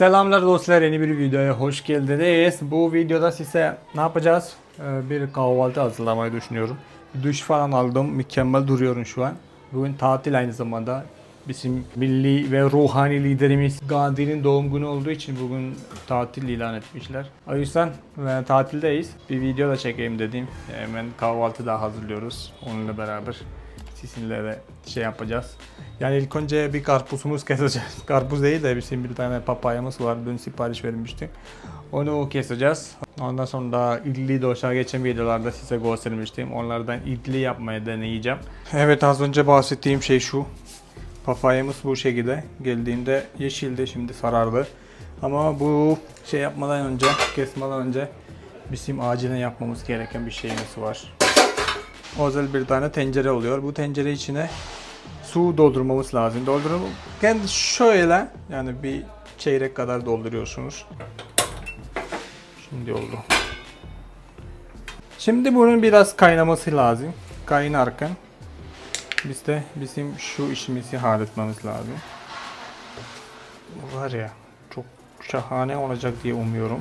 Selamlar dostlar yeni bir videoya hoş geldiniz. Bu videoda size ne yapacağız? Ee, Bir kahvaltı hazırlamayı düşünüyorum. Duş falan aldım. Mükemmel duruyorum şu an. Bugün tatil aynı zamanda. Bizim milli ve ruhani liderimiz Gandhi'nin doğum günü olduğu için bugün tatil ilan etmişler. O yüzden e, tatildeyiz. Bir video da çekeyim dedim. Hemen kahvaltı da hazırlıyoruz onunla beraber. Sizinle de şey yapacağız. Yani ilk önce bir karpuzumuz keseceğiz. Karpuz değil de bizim bir tane papayamız var. Dün sipariş vermiştik. Onu keseceğiz. Ondan sonra idli doşa geçen videolarda size göstermiştim. Onlardan idli yapmaya deneyeceğim. Evet az önce bahsettiğim şey şu. Papayamız bu şekilde. Geldiğinde yeşildi şimdi sarardı. Ama bu şey yapmadan önce, kesmeden önce bizim acilen yapmamız gereken bir şeyimiz var. Özel bir tane tencere oluyor. Bu tencere içine su doldurmamız lazım. Doldururken şöyle yani bir çeyrek kadar dolduruyorsunuz. Şimdi oldu. Şimdi bunun biraz kaynaması lazım. Kaynarken biz de bizim şu işimizi halletmemiz lazım. Var ya çok şahane olacak diye umuyorum.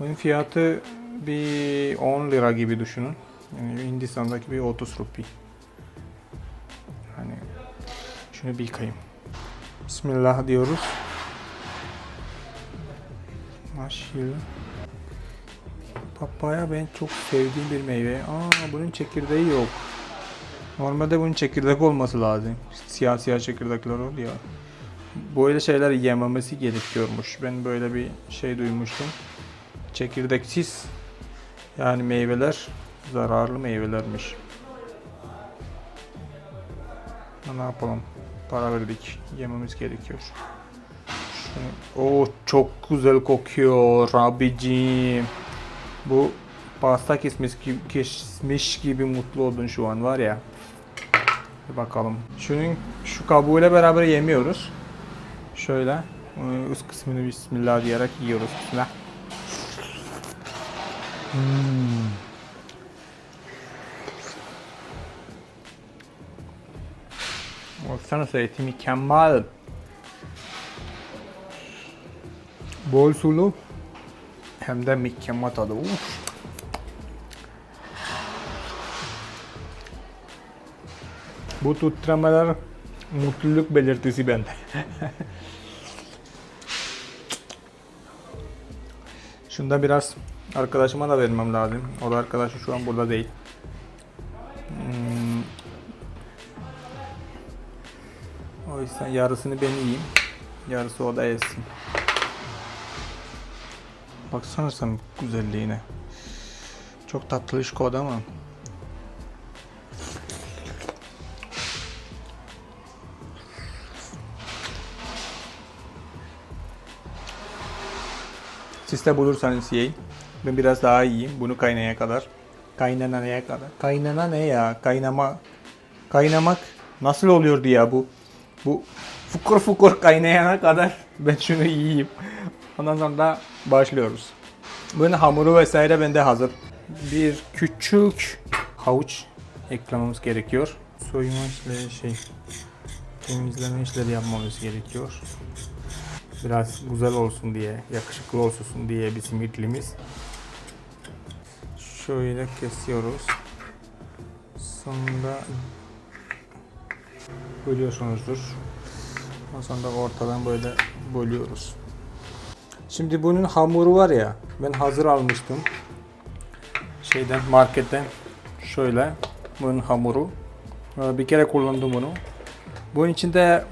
Bunun fiyatı bir 10 lira gibi düşünün. Yani Hindistan'daki bir 30 rupi. Hani şunu bir yıkayayım. Bismillah diyoruz. Maşallah. Papaya ben çok sevdiğim bir meyve. Aa bunun çekirdeği yok. Normalde bunun çekirdek olması lazım. Siyah siyah çekirdekler oluyor. Böyle şeyler yememesi gerekiyormuş. Ben böyle bir şey duymuştum. Çekirdeksiz yani meyveler zararlı meyvelermiş. Ne yapalım? Para verdik. Yememiz gerekiyor. Şunu- Oo çok güzel kokuyor abicim. Bu pasta kesmiş gibi, kesmiş gibi mutlu oldun şu an var ya. Bir bakalım. Şunun şu kabuğuyla beraber yemiyoruz. Şöyle e, üst kısmını bismillah diyerek yiyoruz. Bismillah. Hmm. Baksana eti mükemmel. Bol sulu. Hem de mükemmel tadı. Uf. Bu tutlamalar mutluluk belirtisi bende. Şunda biraz arkadaşıma da vermem lazım. O da arkadaşı şu an burada değil. Yüzden yarısını ben yiyeyim. Yarısı o da yesin. Baksana sen güzelliğine. Çok tatlı iş kod ama. Siz de bulursanız yiyin. Ben biraz daha yiyeyim. Bunu kaynaya kadar. Kaynanaya kadar. Kaynana ne ya? Kaynama. Kaynamak nasıl oluyordu ya bu? Bu fukur fukur kaynayana kadar ben şunu yiyeyim. Ondan sonra da başlıyoruz. Bunun hamuru vesaire bende hazır. Bir küçük havuç eklememiz gerekiyor. Soyma işleri şey temizleme işleri yapmamız gerekiyor. Biraz güzel olsun diye, yakışıklı olsun diye bizim itlimiz. Şöyle kesiyoruz. Sonra bölüyorsunuzdur. Ondan sonra ortadan böyle bölüyoruz. Şimdi bunun hamuru var ya, ben hazır almıştım. Şeyden, marketten. Şöyle, bunun hamuru. Ee, Bir kere kullandım bunu. Bunun içinde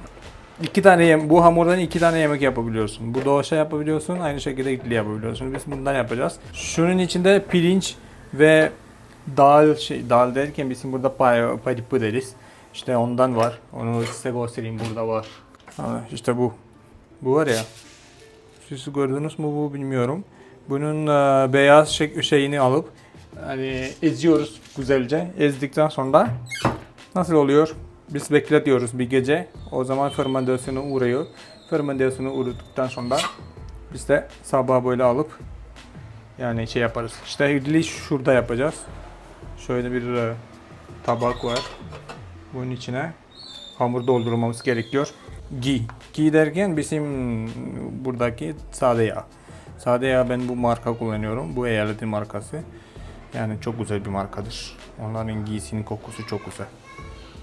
iki tane bu hamurdan iki tane yemek yapabiliyorsun. Bu doşa yapabiliyorsun, aynı şekilde idli yapabiliyorsun. Biz bundan yapacağız. Şunun içinde pirinç ve dal şey dal derken bizim burada pay- deriz. İşte ondan var. Onu size göstereyim burada var. Ha, işte bu. Bu var ya. Siz gördünüz mü bu bilmiyorum. Bunun e, beyaz şey, şeyini alıp hani eziyoruz güzelce. Ezdikten sonra nasıl oluyor? Biz bekletiyoruz bir gece. O zaman fermentasyona uğruyor. Fermentasyona uğradıktan sonra biz de sabah böyle alıp yani şey yaparız. İşte idli şurada yapacağız. Şöyle bir e, tabak var. Bunun içine hamur doldurmamız gerekiyor. Gi. Gi derken bizim buradaki sade yağ. Sade yağ ben bu marka kullanıyorum. Bu eyaletin markası. Yani çok güzel bir markadır. Onların giysinin kokusu çok güzel.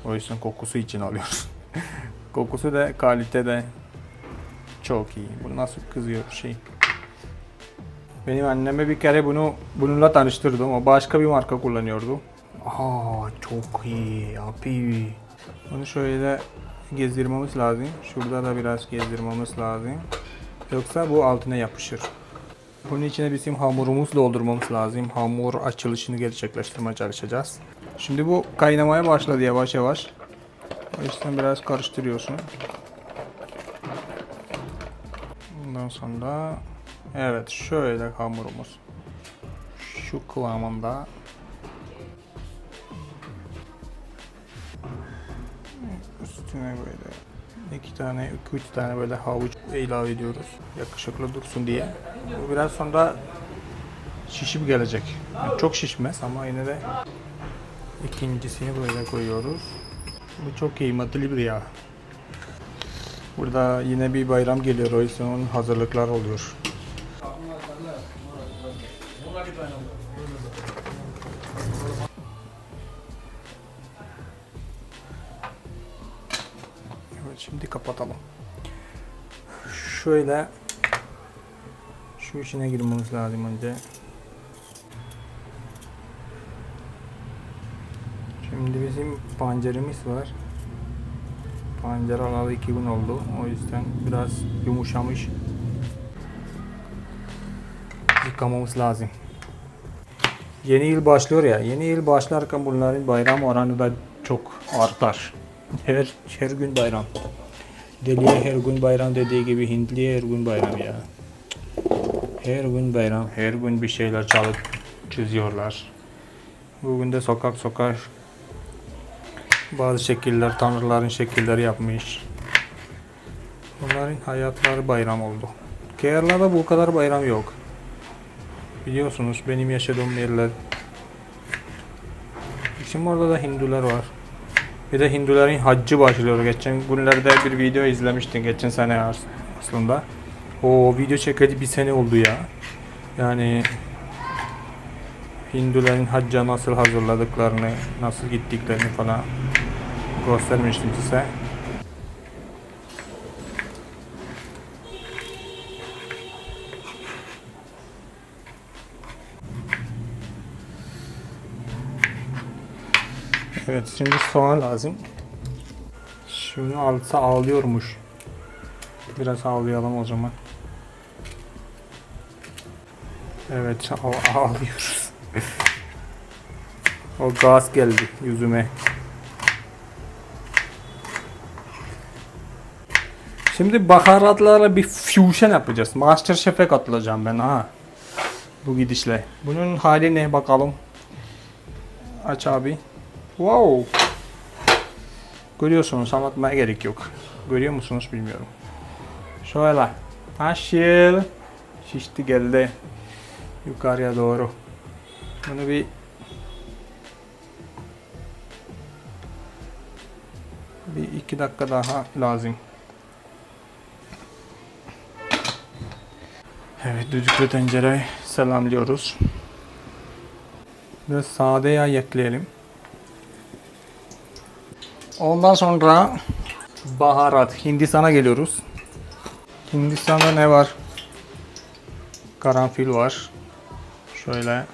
O yüzden kokusu için alıyoruz. kokusu da kalite de çok iyi. Bu nasıl kızıyor şey. Benim anneme bir kere bunu bununla tanıştırdım. O başka bir marka kullanıyordu. Aa çok iyi abi. Bunu şöyle gezdirmemiz lazım. Şurada da biraz gezdirmemiz lazım. Yoksa bu altına yapışır. Bunun içine bizim hamurumuz doldurmamız lazım. Hamur açılışını gerçekleştirmeye çalışacağız. Şimdi bu kaynamaya başladı yavaş yavaş. O yüzden biraz karıştırıyorsun. Ondan sonra evet şöyle hamurumuz şu kıvamında tane, iki üç tane böyle havuç ilave ediyoruz. Yakışıklı dursun diye. Bu biraz sonra şişip gelecek. Yani çok şişmez ama yine de ikincisini böyle koyuyoruz. Bu çok kıymetli bir yağ. Burada yine bir bayram geliyor o yüzden onun hazırlıklar oluyor. Kapatalım. Şöyle şu içine girmemiz lazım önce. Şimdi bizim pancarımız var. Pancar alalı iki gün oldu. O yüzden biraz yumuşamış. Yıkamamız lazım. Yeni yıl başlıyor ya. Yeni yıl başlarken bunların bayram oranı da çok artar. Her her gün bayram. Deliye her gün bayram dediği gibi Hintliye her gün bayram ya. Her gün bayram, her gün bir şeyler çalıp çiziyorlar. Bugün de sokak sokak bazı şekiller, tanrıların şekilleri yapmış. Bunların hayatları bayram oldu. Kerala'da bu kadar bayram yok. Biliyorsunuz benim yaşadığım yerler. Bizim orada da Hindular var. Bir de Hinduların haccı başlıyor. Geçen günlerde bir video izlemiştim. Geçen sene as- aslında. O video çekildi bir sene oldu ya. Yani Hinduların hacca nasıl hazırladıklarını, nasıl gittiklerini falan göstermiştim size. Evet şimdi soğan lazım. Şunu alsa ağlıyormuş. Biraz ağlayalım o zaman. Evet ağ- ağlıyoruz. o gaz geldi yüzüme. Şimdi baharatlarla bir fusion yapacağız. Masterchef'e katılacağım ben ha. Bu gidişle. Bunun hali ne bakalım. Aç abi. Wow. Görüyorsunuz anlatmaya gerek yok. Görüyor musunuz bilmiyorum. Şöyle. Aşil. Şişti geldi. Yukarıya doğru. Bunu bir bir iki dakika daha lazım. Evet düdüklü tencereyi selamlıyoruz. Biraz sade yağ ekleyelim. Ondan sonra baharat. Hindistan'a geliyoruz. Hindistan'da ne var? Karanfil var. Şöyle.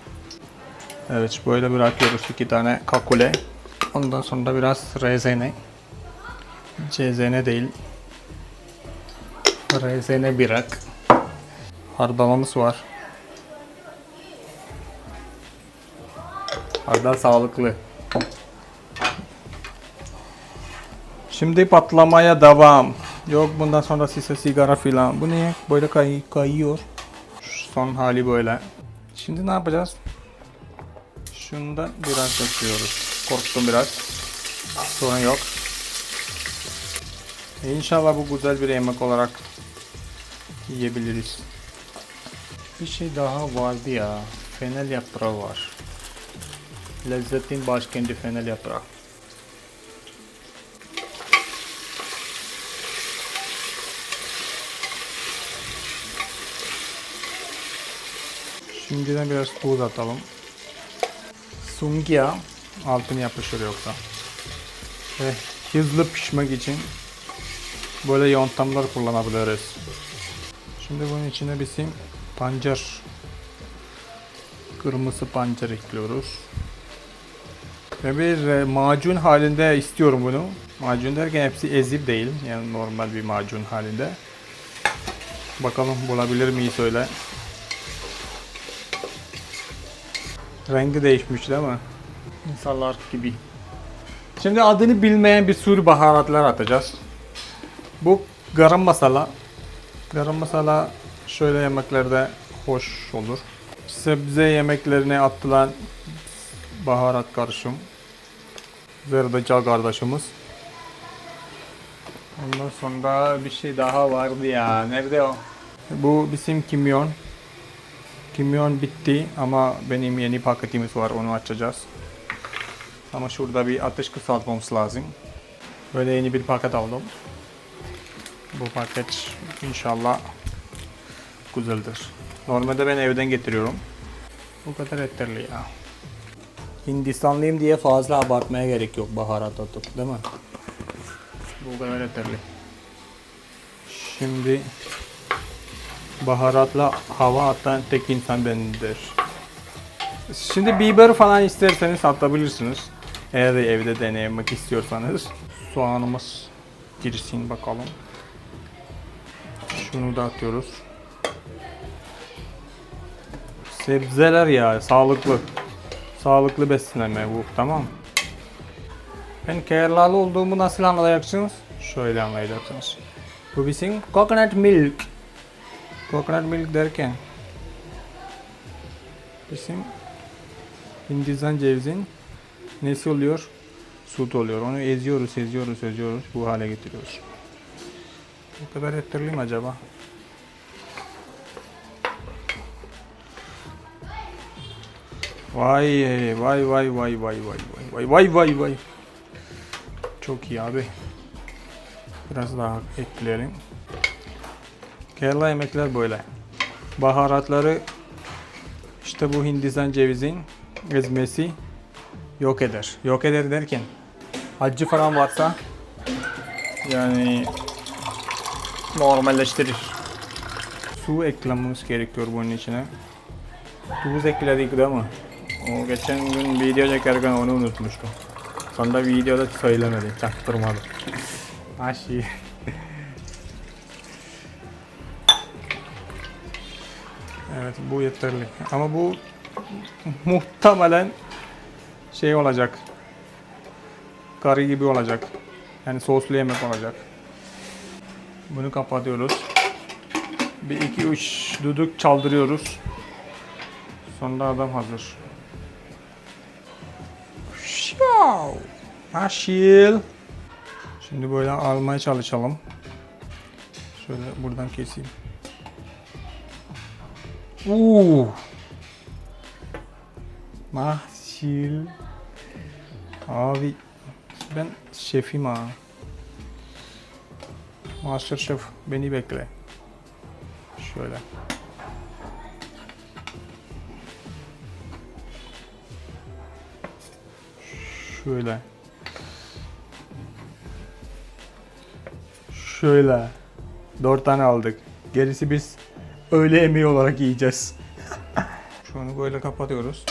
Evet böyle bırakıyoruz iki tane kakule. Ondan sonra biraz rezene. Cezene değil. Rezene bırak. Hardalımız var. Hardal sağlıklı. Şimdi patlamaya devam. Yok bundan sonra size sigara filan. Bu ne? Böyle kay kayıyor. Son hali böyle. Şimdi ne yapacağız? Şunda biraz döküyoruz. Korktum biraz. Sorun yok. İnşallah bu güzel bir yemek olarak yiyebiliriz. Bir şey daha vardı ya. Fenel yaprağı var. Lezzetin başkenti fenel yaprağı. Şimdiden biraz tuz atalım. Sungya altını yapışır yoksa. Ve hızlı pişmek için böyle yöntemler kullanabiliriz. Şimdi bunun içine bizim pancar kırmızı pancar ekliyoruz. Ve bir e, macun halinde istiyorum bunu. Macun derken hepsi ezip değil. Yani normal bir macun halinde. Bakalım bulabilir miyiz öyle. Rengi değişmiş değil mi? İnsanlar gibi. Şimdi adını bilmeyen bir sürü baharatlar atacağız. Bu garam masala. Garam masala şöyle yemeklerde hoş olur. Sebze yemeklerine atılan baharat karışım. Zerdeçal kardeşimiz. Ondan sonra bir şey daha vardı ya. Nerede o? Bu bizim kimyon. Kimyon bitti ama benim yeni paketimiz var onu açacağız. Ama şurada bir ateş kısaltmamız lazım. Böyle yeni bir paket aldım. Bu paket inşallah güzeldir. Normalde ben evden getiriyorum. Bu kadar yeterli ya. Hindistanlıyım diye fazla abartmaya gerek yok baharat atıp değil mi? Bu kadar yeterli. Şimdi baharatla hava atan tek insan benimdir. Şimdi biber falan isterseniz atabilirsiniz. Eğer de evde denemek istiyorsanız. Soğanımız girsin bakalım. Şunu da atıyoruz. Sebzeler ya sağlıklı. Sağlıklı beslenme bu tamam. Ben Keralalı olduğumu nasıl anlayacaksınız? Şöyle anlayacaksınız. Bu bizim coconut milk. Coconut milk derken bizim Hindistan cevizin nesi oluyor? Süt oluyor. Onu eziyoruz, eziyoruz, eziyoruz. Bu hale getiriyoruz. Bu kadar yeterli mi acaba? Vay vay vay vay vay vay vay vay vay vay. Çok iyi abi. Biraz daha ekleyelim. Kerala yemekler böyle. Baharatları işte bu Hindistan cevizin ezmesi yok eder. Yok eder derken acı falan varsa yani normalleştirir. Su eklememiz gerekiyor bunun içine. Tuz ekledik değil mi? O geçen gün video çekerken onu unutmuştum. Sonra videoda söylemedim, çaktırmadım. Aşi. Evet bu yeterli. Ama bu muhtemelen şey olacak. Karı gibi olacak. Yani soslu yemek olacak. Bunu kapatıyoruz. Bir iki üç düdük çaldırıyoruz. Sonra adam hazır. Şav! Aşil. Şimdi böyle almaya çalışalım. Şöyle buradan keseyim. Uuu. Mahşil. Abi ben şefim ha. Master Chef beni bekle. Şöyle. Şöyle. Şöyle. Dört tane aldık. Gerisi biz öğle yemeği olarak yiyeceğiz. Şunu böyle kapatıyoruz.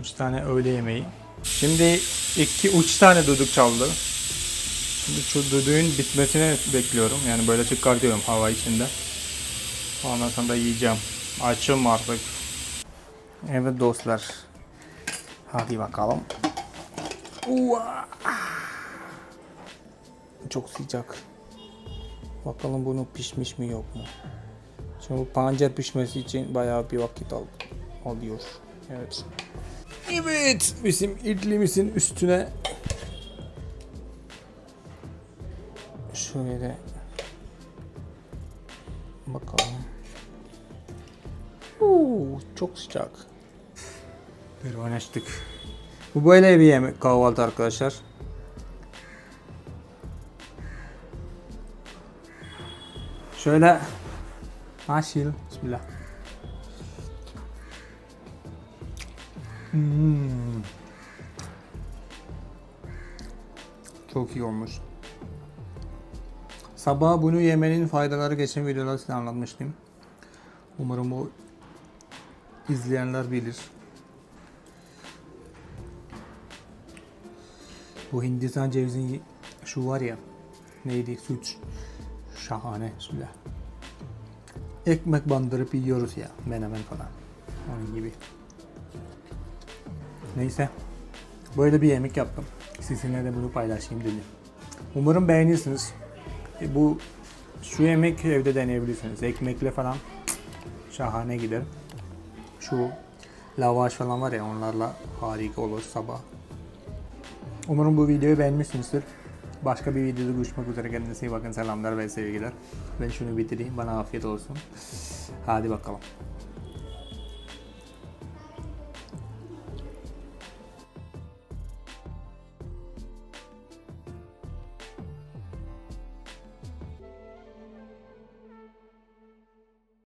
Üç tane öğle yemeği. Şimdi iki üç tane düdük çaldı. Şimdi şu düdüğün bitmesini bekliyorum. Yani böyle çıkartıyorum hava içinde. Ondan sonra da yiyeceğim. Açım artık. Evet dostlar. Hadi bakalım. Uva. Çok sıcak. Bakalım bunu pişmiş mi yok mu? Şimdi bu pancar pişmesi için bayağı bir vakit al alıyor. Evet. Evet, bizim idlimizin üstüne şöyle bakalım. Oo, çok sıcak. Pervan açtık. Bu böyle bir yemek kahvaltı arkadaşlar. Şöyle Aşil. Bismillah. Hmm. Çok iyi olmuş. Sabah bunu yemenin faydaları geçen videoda size anlatmıştım. Umarım o izleyenler bilir. Bu Hindistan cevizin şu var ya neydi süt şahane bismillah. Ekmek bandırıp yiyoruz ya menemen falan. Onun gibi. Neyse. Böyle bir yemek yaptım. Sizinle de bunu paylaşayım dedim. Umarım beğenirsiniz. E, bu şu yemek evde deneyebilirsiniz. Ekmekle falan şahane gider. Şu lavaş falan var ya onlarla harika olur sabah. Umarım bu videoyu beğenmişsinizdir. Başka bir videoda görüşmek üzere. Kendinize iyi bakın. Selamlar ve sevgiler. Ben şunu bitireyim. Bana afiyet olsun. Hadi bakalım.